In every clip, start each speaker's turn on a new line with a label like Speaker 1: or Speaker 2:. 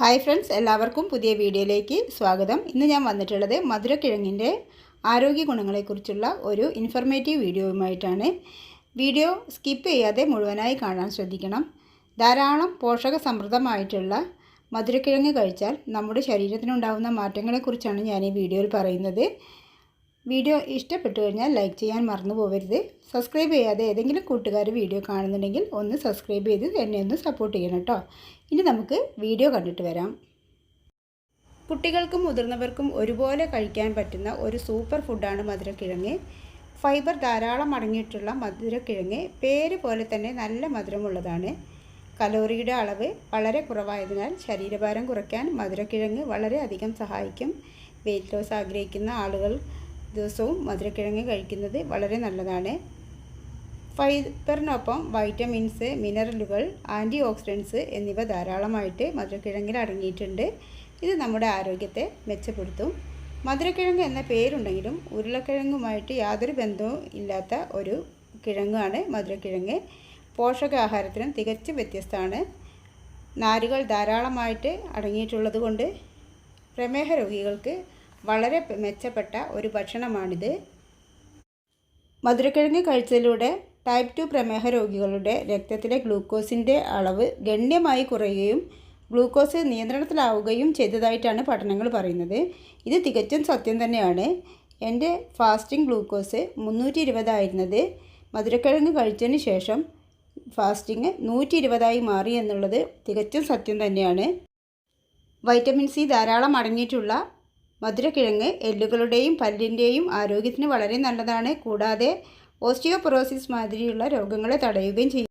Speaker 1: Hi friends എല്ലാവർക്കും പുതിയ വീഡിയോയിലേക്ക് സ്വാഗതം. ഇന്ന് ഞാൻ വന്നിട്ടുള്ളത് മധുരക്കിഴങ്ങിന്റെ ആരോഗ്യ ഗുണങ്ങളെക്കുറിച്ചുള്ള ഒരു ഇൻഫർമേറ്റീവ് വീഡിയോയുമായിട്ടാണ്. വീഡിയോ സ്കിപ്പ് ചെയ്യാതെ മുഴുവനായി കാണാൻ ശ്രദ്ധിക്കണം. ധാരാളം പോഷക സമൃദ്ധമായിട്ടുള്ള മധുരക്കിഴങ്ങ് കഴിച്ചാൽ നമ്മുടെ ശരീരത്തിനുണ്ടാകുന്ന മാറ്റങ്ങളെക്കുറിച്ചാണ് ഞാൻ ഈ വീഡിയോയിൽ പറയുന്നത്. വീഡിയോ ഇഷ്ടപ്പെട്ടു കഴിഞ്ഞാൽ ലൈക്ക് ചെയ്യാൻ മറന്നു പോകരുത്. സബ്സ്ക്രൈബ് ചെയ്യാതെ ഏതെങ്കിലും കൂട്ടുകാർ വീഡിയോ കാണുന്നുണ്ടെങ്കിൽ ഒന്ന് സബ്സ്ക്രൈബ് ചെയ്ത് എന്നെ ഒന്ന് സപ്പോർട്ട് ചെയ്യണം കേട്ടോ. ഇനി നമുക്ക് വീഡിയോ കണ്ടിട്ട് വരാം. കുട്ടികൾക്കും മുതിർന്നവർക്കും ഒരുപോലെ കഴിക്കാൻ പറ്റുന്ന ഒരു സൂപ്പർ ഫുഡാണ് മധുരക്കിഴങ്ങ്. ഫൈബർ ധാരാളം അടങ്ങിയിട്ടുള്ള മധുരക്കിഴങ്ങ് പേര് പോലെ തന്നെ നല്ല മധുരമുള്ളതാണ്. കലോറിയുടെ അളവ് വളരെ കുറവായതിനാൽ ശരീരഭാരം കുറയ്ക്കാൻ മധുരക്കിഴങ്ങ് വളരെയധികം സഹായിക്കും. വെയിറ്റ് ലോസ് ആഗ്രഹിക്കുന്ന ആളുകൾ ദിവസവും മധുരക്കിഴങ്ങ് കഴിക്കുന്നത് വളരെ നല്ലതാണ്. ഫൈബറിനൊപ്പം വൈറ്റമിൻസ് മിനറലുകൾ ആന്റി ഓക്സിഡൻസ് എന്നിവ ധാരാളമായിട്ട് മധുരക്കിഴങ്ങിൽ അടങ്ങിയിട്ടുണ്ട്. ഇത് നമ്മുടെ ആരോഗ്യത്തെ മെച്ചപ്പെടുത്തും. മധുരക്കിഴങ്ങ് എന്ന പേരുണ്ടെങ്കിലും ഉരുളക്കിഴങ്ങുമായിട്ട് യാതൊരു ബന്ധവും ഇല്ലാത്ത ഒരു കിഴങ്ങാണ് മധുരക്കിഴങ്ങ്. പോഷകാഹാരത്തിനും തികച്ചും വ്യത്യസ്തമാണ്. നാരുകൾ ധാരാളമായിട്ട് അടങ്ങിയിട്ടുള്ളത് കൊണ്ട് പ്രമേഹ രോഗികൾക്ക് വളരെ മെച്ചപ്പെട്ട ഒരു ഭക്ഷണമാണിത്. മധുരക്കിഴങ്ങ് കഴിച്ചതിലൂടെ ടൈപ്പ് ടു പ്രമേഹ രോഗികളുടെ രക്തത്തിലെ ഗ്ലൂക്കോസിന്റെ അളവ് ഗണ്യമായി കുറയുകയും ഗ്ലൂക്കോസ് നിയന്ത്രണത്തിലാവുകയും ചെയ്തതായിട്ടാണ് പഠനങ്ങൾ പറയുന്നത്. ഇത് തികച്ചും സത്യം തന്നെയാണ്. എന്റെ ഫാസ്റ്റിംഗ് ഗ്ലൂക്കോസ് മുന്നൂറ്റി ഇരുപതായിരുന്നത് മധുരക്കിഴങ്ങ് കഴിച്ചതിന് ശേഷം ഫാസ്റ്റിംഗ് നൂറ്റി ഇരുപതായി മാറി എന്നുള്ളത് തികച്ചും സത്യം തന്നെയാണ്. വൈറ്റമിൻ സി ധാരാളം അടങ്ങിയിട്ടുള്ള മധുരക്കിഴങ്ങ് എല്ലുകളുടെയും പല്ലിന്റെയും ആരോഗ്യത്തിന് വളരെ നല്ലതാണ്. കൂടാതെ ഓസ്റ്റിയോപൊറോസിസ് മാതിരിയുള്ള രോഗങ്ങളെ തടയുകയും ചെയ്യും.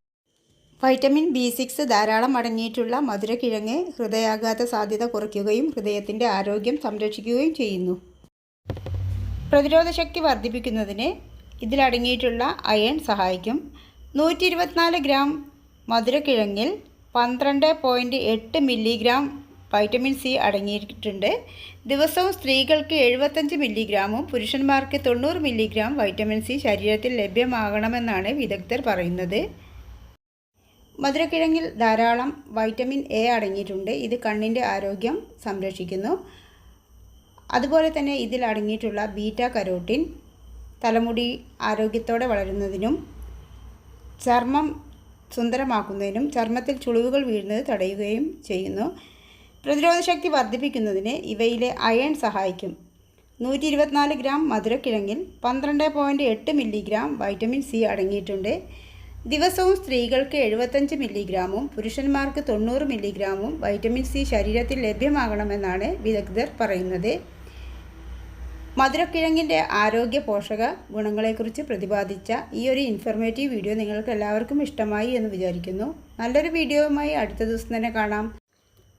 Speaker 1: വൈറ്റമിൻ ബി സിക്സ് ധാരാളം അടങ്ങിയിട്ടുള്ള മധുരക്കിഴങ്ങ് ഹൃദയാഘാത സാധ്യത കുറയ്ക്കുകയും ഹൃദയത്തിന്റെ ആരോഗ്യം സംരക്ഷിക്കുകയും ചെയ്യുന്നു. പ്രതിരോധശക്തി വർദ്ധിപ്പിക്കുന്നതിന് ഇതിലടങ്ങിയിട്ടുള്ള അയൺ സഹായിക്കും. നൂറ്റി ഇരുപത്തിനാല് ഗ്രാം മധുരക്കിഴങ്ങിൽ പന്ത്രണ്ട് പോയിന്റ് എട്ട് മില്ലിഗ്രാം വൈറ്റമിൻ സി അടങ്ങിയിട്ടുണ്ട്. ദിവസവും സ്ത്രീകൾക്ക് എഴുപത്തഞ്ച് മില്ലിഗ്രാമും പുരുഷന്മാർക്ക് തൊണ്ണൂറ് മില്ലിഗ്രാം വൈറ്റമിൻ സി ശരീരത്തിൽ ലഭ്യമാകണമെന്നാണ് വിദഗ്ധർ പറയുന്നത്. മധുരക്കിഴങ്ങിൽ ധാരാളം വൈറ്റമിൻ എ അടങ്ങിയിട്ടുണ്ട്. ഇത് കണ്ണിന്റെ ആരോഗ്യം സംരക്ഷിക്കുന്നു. അതുപോലെ തന്നെ ഇതിൽ അടങ്ങിയിട്ടുള്ള ബീറ്റ കരോട്ടിൻ തലമുടി ആരോഗ്യത്തോടെ വളരുന്നതിനും ചർമ്മം സുന്ദരമാക്കുന്നതിനും ചർമ്മത്തിൽ ചുളിവുകൾ വീഴുന്നത് തടയുകയും ചെയ്യുന്നു. പ്രതിരോധശക്തി വർദ്ധിപ്പിക്കുന്നതിന് ഇവയിലെ അയൺ സഹായിക്കും. നൂറ്റി ഇരുപത്തിനാല് ഗ്രാം മധുരക്കിഴങ്ങിൽ പന്ത്രണ്ട് പോയിന്റ് എട്ട് മില്ലിഗ്രാം വൈറ്റമിൻ സി അടങ്ങിയിട്ടുണ്ട്. ദിവസവും സ്ത്രീകൾക്ക് എഴുപത്തഞ്ച് മില്ലിഗ്രാമും പുരുഷന്മാർക്ക് തൊണ്ണൂറ് മില്ലിഗ്രാമും വൈറ്റമിൻ സി ശരീരത്തിൽ ലഭ്യമാകണമെന്നാണ് വിദഗ്ധർ പറയുന്നത്. മധുരക്കിഴങ്ങിന്റെ ആരോഗ്യ പോഷക ഗുണങ്ങളെക്കുറിച്ച് പ്രതിപാദിച്ച ഈ ഒരു ഇൻഫർമേറ്റീവ് വീഡിയോ നിങ്ങൾക്ക് എല്ലാവർക്കും ഇഷ്ടമായി എന്ന് വിചാരിക്കുന്നു. നല്ലൊരു വീഡിയോയുമായി അടുത്ത ദിവസം തന്നെ കാണാം.